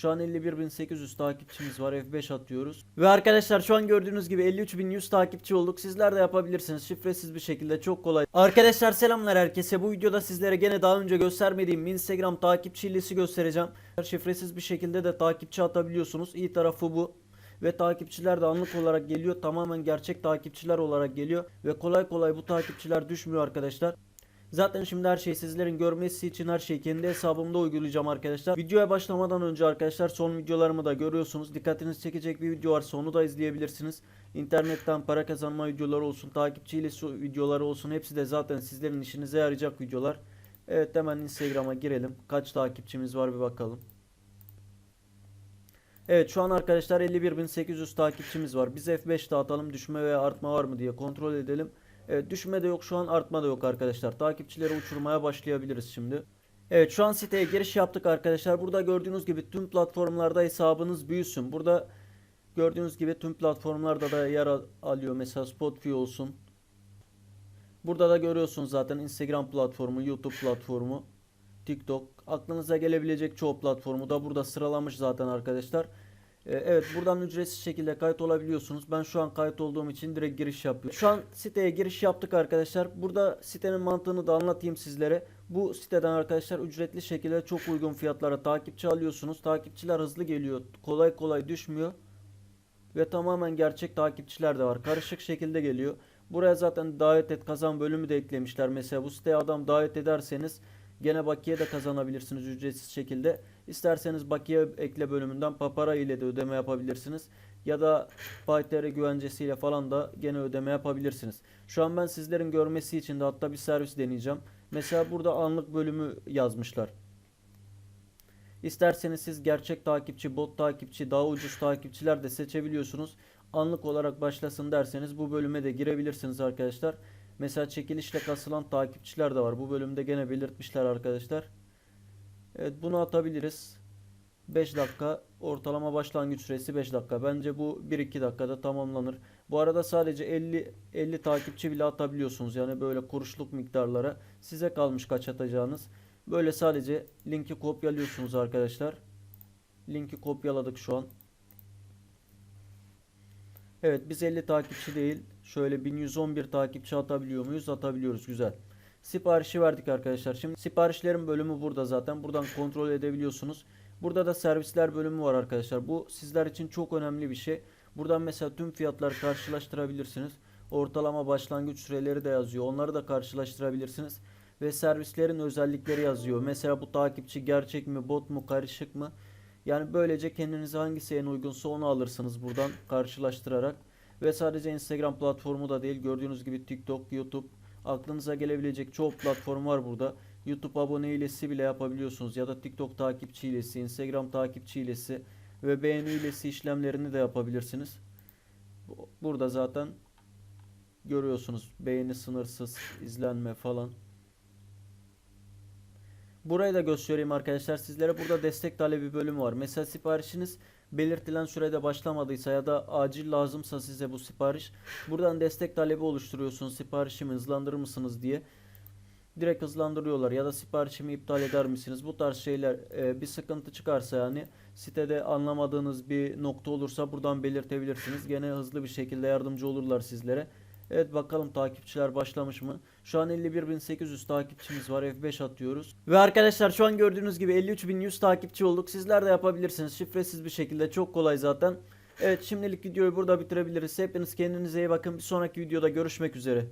Şu an 51.800 takipçimiz var. F5 atıyoruz. Ve arkadaşlar şu an gördüğünüz gibi 53.100 takipçi olduk. Sizler de yapabilirsiniz. Şifresiz bir şekilde çok kolay. Arkadaşlar selamlar herkese. Bu videoda sizlere gene daha önce göstermediğim Instagram takipçi hilesi göstereceğim. Şifresiz bir şekilde de takipçi atabiliyorsunuz. İyi tarafı bu. Ve takipçiler de anlık olarak geliyor. Tamamen gerçek takipçiler olarak geliyor. Ve kolay kolay bu takipçiler düşmüyor arkadaşlar. Zaten şimdi her şey sizlerin görmesi için her şeyi kendi hesabımda uygulayacağım arkadaşlar. Videoya başlamadan önce arkadaşlar son videolarımı da görüyorsunuz. Dikkatinizi çekecek bir video varsa onu da izleyebilirsiniz. İnternetten para kazanma videoları olsun, takipçiyle su videoları olsun hepsi de zaten sizlerin işinize yarayacak videolar. Evet hemen Instagram'a girelim. Kaç takipçimiz var bir bakalım. Evet şu an arkadaşlar 51.800 takipçimiz var. Biz F5 dağıtalım düşme veya artma var mı diye kontrol edelim. Evet düşme de yok şu an artma da yok arkadaşlar. Takipçileri uçurmaya başlayabiliriz şimdi. Evet şu an siteye giriş yaptık arkadaşlar. Burada gördüğünüz gibi tüm platformlarda hesabınız büyüsün. Burada gördüğünüz gibi tüm platformlarda da yer al- alıyor. Mesela Spotify olsun. Burada da görüyorsunuz zaten Instagram platformu, YouTube platformu, TikTok. Aklınıza gelebilecek çoğu platformu da burada sıralamış zaten arkadaşlar. Ee, Evet buradan ücretsiz şekilde kayıt olabiliyorsunuz. Ben şu an kayıt olduğum için direkt giriş yapıyorum. Şu an siteye giriş yaptık arkadaşlar. Burada sitenin mantığını da anlatayım sizlere. Bu siteden arkadaşlar ücretli şekilde çok uygun fiyatlara takipçi alıyorsunuz. Takipçiler hızlı geliyor. Kolay kolay düşmüyor. Ve tamamen gerçek takipçiler de var. Karışık şekilde geliyor. Buraya zaten davet et kazan bölümü de eklemişler. Mesela bu siteye adam davet ederseniz gene bakiye de kazanabilirsiniz ücretsiz şekilde. İsterseniz bakiye ekle bölümünden papara ile de ödeme yapabilirsiniz. Ya da PayTR güvencesiyle falan da gene ödeme yapabilirsiniz. Şu an ben sizlerin görmesi için de hatta bir servis deneyeceğim. Mesela burada anlık bölümü yazmışlar. İsterseniz siz gerçek takipçi, bot takipçi, daha ucuz takipçiler de seçebiliyorsunuz. Anlık olarak başlasın derseniz bu bölüme de girebilirsiniz arkadaşlar. Mesela çekilişle kasılan takipçiler de var. Bu bölümde gene belirtmişler arkadaşlar. Evet bunu atabiliriz. 5 dakika ortalama başlangıç süresi 5 dakika. Bence bu 1-2 dakikada tamamlanır. Bu arada sadece 50 50 takipçi bile atabiliyorsunuz. Yani böyle kuruşluk miktarlara. Size kalmış kaç atacağınız. Böyle sadece linki kopyalıyorsunuz arkadaşlar. Linki kopyaladık şu an. Evet biz 50 takipçi değil. Şöyle 1111 takipçi atabiliyor muyuz? Atabiliyoruz. Güzel. Siparişi verdik arkadaşlar. Şimdi siparişlerin bölümü burada zaten. Buradan kontrol edebiliyorsunuz. Burada da servisler bölümü var arkadaşlar. Bu sizler için çok önemli bir şey. Buradan mesela tüm fiyatları karşılaştırabilirsiniz. Ortalama başlangıç süreleri de yazıyor. Onları da karşılaştırabilirsiniz. Ve servislerin özellikleri yazıyor. Mesela bu takipçi gerçek mi, bot mu, karışık mı? Yani böylece kendinize hangisi en uygunsa onu alırsınız buradan karşılaştırarak. Ve sadece Instagram platformu da değil gördüğünüz gibi TikTok, YouTube aklınıza gelebilecek çoğu platform var burada. YouTube abone hilesi bile yapabiliyorsunuz ya da TikTok takipçi hilesi, Instagram takipçi hilesi ve beğeni hilesi işlemlerini de yapabilirsiniz. Bu- Burada zaten görüyorsunuz beğeni sınırsız, izlenme falan. Burayı da göstereyim arkadaşlar sizlere. Burada destek talebi bölümü var. Mesela siparişiniz belirtilen sürede başlamadıysa ya da acil lazımsa size bu sipariş buradan destek talebi oluşturuyorsunuz. Siparişimi hızlandırır mısınız diye. Direkt hızlandırıyorlar ya da siparişimi iptal eder misiniz? Bu tarz şeyler e, bir sıkıntı çıkarsa yani sitede anlamadığınız bir nokta olursa buradan belirtebilirsiniz. Gene hızlı bir şekilde yardımcı olurlar sizlere. Evet bakalım takipçiler başlamış mı? Şu an 51.800 takipçimiz var. F5 atıyoruz. Ve arkadaşlar şu an gördüğünüz gibi 53.100 takipçi olduk. Sizler de yapabilirsiniz. Şifresiz bir şekilde çok kolay zaten. Evet şimdilik videoyu burada bitirebiliriz. Hepiniz kendinize iyi bakın. Bir sonraki videoda görüşmek üzere.